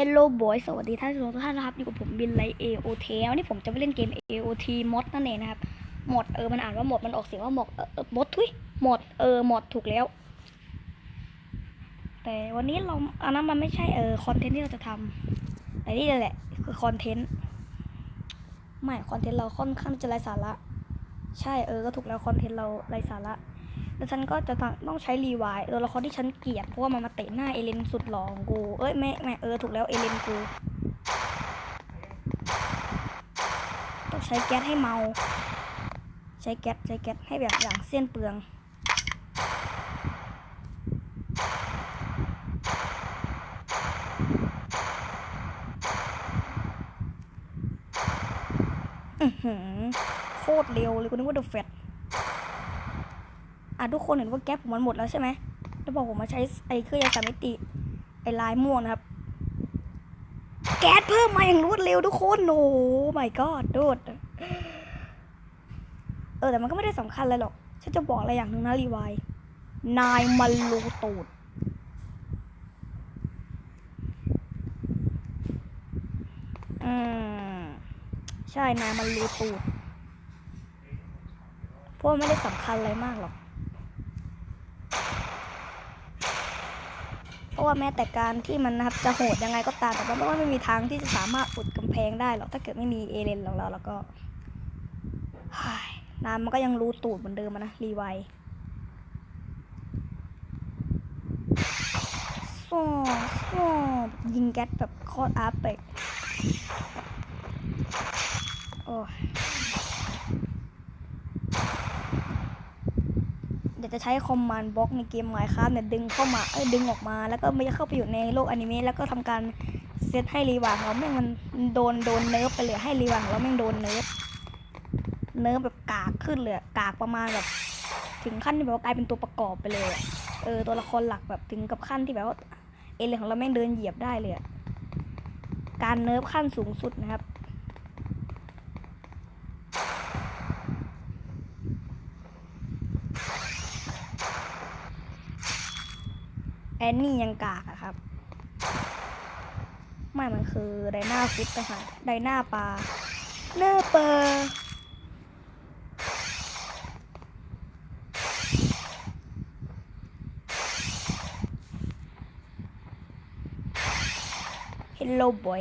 Hello Boy สวัสดีท่านผู้ชมทุกท่านนะครับ อยู่กับผมบินไล AOT วันนี้ผมจะไปเล่นเกม AOT mod นั่นเองนะครับ mod เออ มันอ่านว่า mod มันออกเสียงว่า mod เออเออ mod ทุย mod เออ mod ถูกแล้ว แต่วันนี้เราอันนั้นมันไม่ใช่เออคอนเทนต์ที่เราจะทำแต่นี่แหละ คือคอนเทนต์ ไม่ คอนเทนต์เราค่อนข้างจะไร้สาระ ใช่เออ ก็ถูกแล้วคอนเทนต์เราไร้สาระ แล้วฉันก็จะต้องใช้รีไวล์ตัวละครที่ฉันเกลียดเพราะว่ามันมาเตะหน้าเอเลนสุดหล่อของกู เอ้ยแม่แม่เออถูกแล้วเอเลนกู ต้องใช้แก๊สให้เมา ใช้แก๊สใช้แก๊สให้แบบอย่างเส้นเปลืองอือหือโคตรเร็วเลยกูนึกว่าเดอะแฟต อะทุกคนเห็นว่าแก๊ปผมมันหมดแล้วใช่ไหมแล้วบอกผมมาใช้ไอ้เครื่องยาสามมิติไอ้ลายม่วงนะครับ แก๊สเพิ่มมาอย่างรวดเร็วทุกคนโอ้ไม่ก็โดดเออแต่มันก็ไม่ได้สำคัญอะไรหรอก ฉันจะบอกอะไรอย่างหนึ่งนะรีวายนายมันรูตูดอืมใช่นายมันรูตูดพว่าไม่ได้สำคัญอะไรมากหรอก เพราะว่าแม้แต่การที่มันนะครับจะโหดยังไงก็ตามแต่มันก็ไม่มีทางที่จะสามารถอุดกำแพงได้หรอกถ้าเกิดไม่มีเอเลนของเราแล้วก็น้ำมันก็ยังรูตูดเหมือนเดิมนะรีไวซ่อซ่ยิงแก๊สแบบโคตรอาร์เปกโอ้ยเดี๋ยว จะใช้คอมมานด์บล็อกในเกมไมค์ครับเนี่ยดึงเข้ามาเอ้ยดึงออกมา แล้วก็ไม่เข้าไปอยู่ในโลกอนิเมะแล้วก็ทำการเซตให้รีวางเราแม่งมันโดนโดนเนิร์ฟไปเลยให้รีวางเราแม่งโดนเนิร์ฟเนิร์ฟแบบกากขึ้นเลยกากประมาณแบบถึงขั้นที่แบบว่ากลายเป็นตัวประกอบไปเลยเออตัวละครหลักแบบถึงกับขั้นที่แบบว่าเอเลนของเราแม่งเดินเหยียบได้เลยการเนิร์ฟขั้นสูงสุดนะครับ แอนนี่ยังกากอะครับ ไม่มันคือไดนาฟิตไปค่ะไดนาปลาหน้าปลาเฮลโลบอย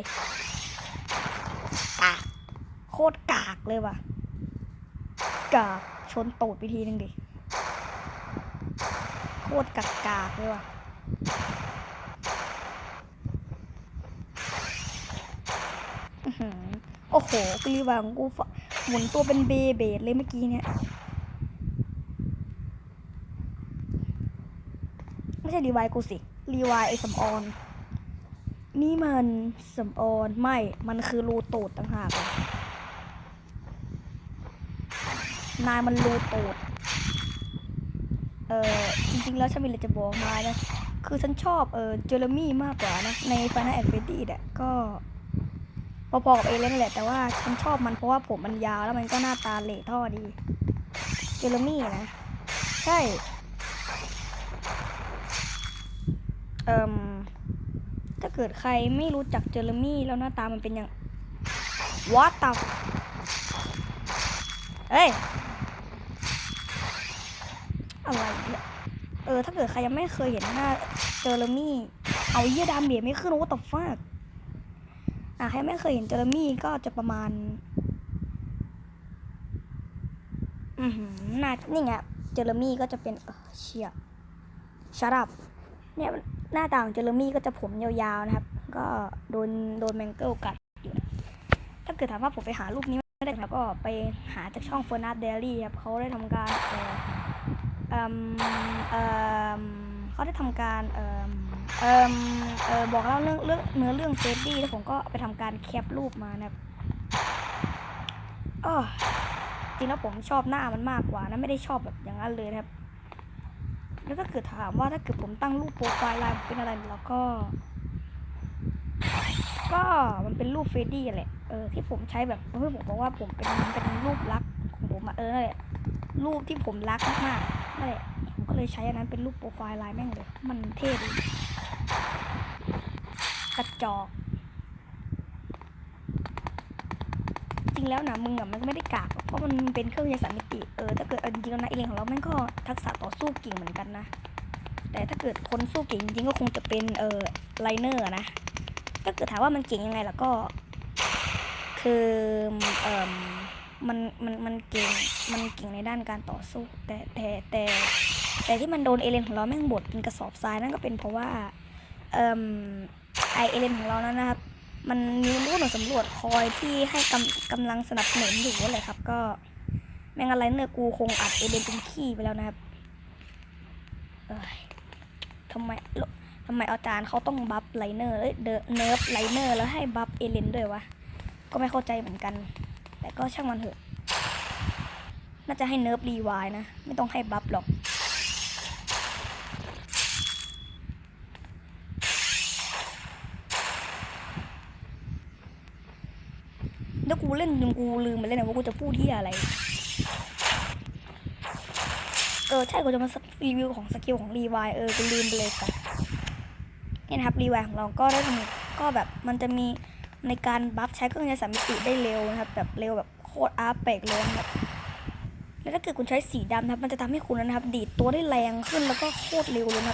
กากโคตรกากเลยว่ะ กากชนตูดไปทีนึงดิ โคตรกากกากเลยว่ะ โอ้โหกรีวางกูหมุนตัวเป็นเบเบดเลยเมื่อกี้เนี่ยไม่ใช่รีวายกูสิรีวายไอ้สำออน นี่มันสำออนไม่มันคือรูตูดต่างหากนายมันรูตูด ออจริงๆแล้วฉันมีอะไรจะบอกมานะคือฉันชอบเออเจอร์มี่มากกว่านะใน Final Fantasy อะก็พอๆกับเอเลนแหละแต่ว่าฉันชอบมันเพราะว่าผมมันยาวแล้วมันก็หน้าตาเหล่ท่อดีเจอร์มี่นะใช่เอ่มถ้าเกิดใครไม่รู้จักเจอร์มี่แล้วหน้าตามันเป็นอย่าง What the เอ้ย อะไรเนี่ยเออ ถ้าเกิดใครยังไม่เคยเห็นหน้าเจอร์มี่ เอาเยี่ยดามเบียไม่ขึ้นว่าตบฟากอะใครไม่เคยเห็นเจอร์มี่ก็จะประมาณ อือหือหน้านี่ไงเจอร์มี่ก็จะเป็นเออเชียชารับเนี่ยหน้าต่างเจอร์มี่ก็จะผมยาวๆนะครับ ก็โดนโดนแมงเกิลกัดอยู่ถ้าเกิดถามว่าผมไปหารูปนี้ไม่ได้ครับก็ไปหาจากช่องเฟอร์นัทเดลี่ครับเขาได้ทำการ เขาได้ทำการเอ่มเอ่มเอ่อบอกเล่าเรื่องเรื่องเนื้อเรื่องเฟดดี้แล้วผมก็ไปทำการแคปรูปมานะครับออจริงแล้วผมชอบหน้ามันมากกว่านะไม่ได้ชอบแบบอย่างนั้นเลยนะครับ แล้วถ้าเกิดถามว่าถ้าเกิดผมตั้งรูปโปรไฟล์ไลน์ผมเป็นอะไรแล้วก็ ก็มันเป็นรูปเฟดดี้แหละเออที่ผมใช้แบบเพื่อนผมบอกว่าผมเป็นเป็นรูปลักของผมอะเออนั่นแหละรูปที่ผมรักมากๆ นั่นแหละผมก็เลยใช้อันนั้นเป็นรูปโปรไฟล์ไลน์แม่งเลย มันเท่ดีกระจอก จริงแล้วนะมึงอะมันก็ไม่ได้กากเพราะมันเป็นเครื่องยาสามมิติเออถ้าเกิดจริงๆนะเอเลงของเราแม่งก็ทักษะต่อสู้เก่งเหมือนกันนะ แต่ถ้าเกิดคนสู้เก่งจริงก็คงจะเป็นเออไลเนอร์นะถ้าเกิดถามว่ามันเก่งยังไงล่ะก็คือเออ มันมันมันเก่งมันเก่งในด้านการต่อสู้ แต่แต่แต่แต่ที่มันโดนเอเลนของเราแม่งบดเป็นกระสอบทรายนั่นก็เป็นเพราะว่าเออไอเอเลนของเรานั้นนะครับ มันมีมนุษย์หน่วยสำรวจคอยที่ให้กำกำลังสนับสนุนอยู่เลยครับ ก็แม่งอะไรเนื้อกูคงอัดเอเลนเป็นขี้ไปแล้วนะครับเอ้ยทำไมทำไมอาจารย์เขาต้องบัฟไลเนอร์เอ้ยเดเนิร์ฟไลเนอร์แล้วให้บัฟเอเลนด้วยวะ ก็ไม่เข้าใจเหมือนกัน แต่ก็ช่างมันเถอะ น่าจะให้เนิร์ฟรีไวายนะ ไม่ต้องให้บัฟหรอก แล้วกูเล่นจนกูลืมไปเลยนะว่ากูจะพูดที่อะไร เออ ใช่กูจะมารีวิวของสกิลของรีวายเออ กูลืมไปเลยสัตว์นี่นะครับรีวายของเราก็ได้ทำก็แบบมันจะมี ในการบัฟใช้เครื่องยนต์สามมิติได้เร็วนะครับ แบบเร็วแบบโคตรอาร์เปกเลยนะครับแล้วถ้าเกิดคุณใช้สีดำนะครับ มันจะทำให้คุณนะครับ ดีดตัวได้แรงขึ้นแล้วก็โคตรเร็วเลยนะครับ